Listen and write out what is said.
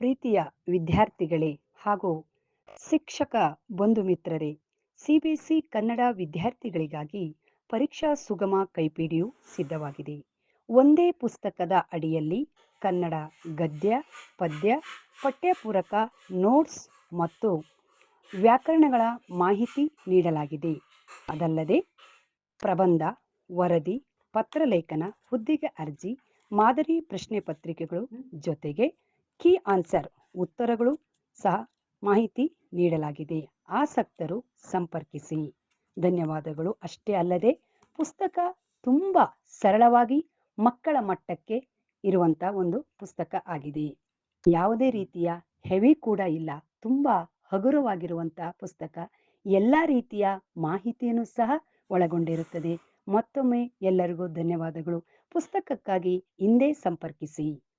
ಪ್ರೀತಿಯ ವಿದ್ಯಾರ್ಥಿಗಳೇ ಹಾಗೂ ಶಿಕ್ಷಕ ಬಂಧು ಮಿತ್ರರೇ ಸಿಬಿಎಸ್ಇ ಕನ್ನಡ ವಿದ್ಯಾರ್ಥಿಗಳಿಗಾಗಿ ಪರೀಕ್ಷಾ ಸುಗಮ ಕೈಪಿಡಿಯು ಸಿದ್ಧವಾಗಿದೆ. ಒಂದೇ ಪುಸ್ತಕದ ಅಡಿಯಲ್ಲಿ ಕನ್ನಡ ಗದ್ಯ, ಪದ್ಯ, ಪಠ್ಯಪೂರಕ ನೋಟ್ಸ್ ಮತ್ತು ವ್ಯಾಕರಣಗಳ ಮಾಹಿತಿ ನೀಡಲಾಗಿದೆ. ಅದಲ್ಲದೆ ಪ್ರಬಂಧ, ವರದಿ, ಪತ್ರಲೇಖನ, ಹುದ್ದೆಗೆ ಅರ್ಜಿ, ಮಾದರಿ ಪ್ರಶ್ನೆ ಪತ್ರಿಕೆಗಳು ಜೊತೆಗೆ ಕೀ ಆನ್ಸರ್. ಉತ್ತರಗಳು ಸಹ ಮಾಹಿತಿ ನೀಡಲಾಗಿದೆ. ಆಸಕ್ತರು ಸಂಪರ್ಕಿಸಿ. ಧನ್ಯವಾದಗಳು. ಅಷ್ಟೇ ಅಲ್ಲದೆ, ಪುಸ್ತಕ ತುಂಬ ಸರಳವಾಗಿ ಮಕ್ಕಳ ಮಟ್ಟಕ್ಕೆ ಇರುವಂಥ ಒಂದು ಪುಸ್ತಕ ಆಗಿದೆ. ಯಾವುದೇ ರೀತಿಯ ಹೆವಿ ಕೂಡ ಇಲ್ಲ. ತುಂಬ ಹಗುರವಾಗಿರುವಂಥ ಪುಸ್ತಕ. ಎಲ್ಲ ರೀತಿಯ ಮಾಹಿತಿಯನ್ನು ಸಹ ಒಳಗೊಂಡಿರುತ್ತದೆ. ಮತ್ತೊಮ್ಮೆ ಎಲ್ಲರಿಗೂ ಧನ್ಯವಾದಗಳು. ಪುಸ್ತಕಕ್ಕಾಗಿ ಹಿಂದೆ ಸಂಪರ್ಕಿಸಿ.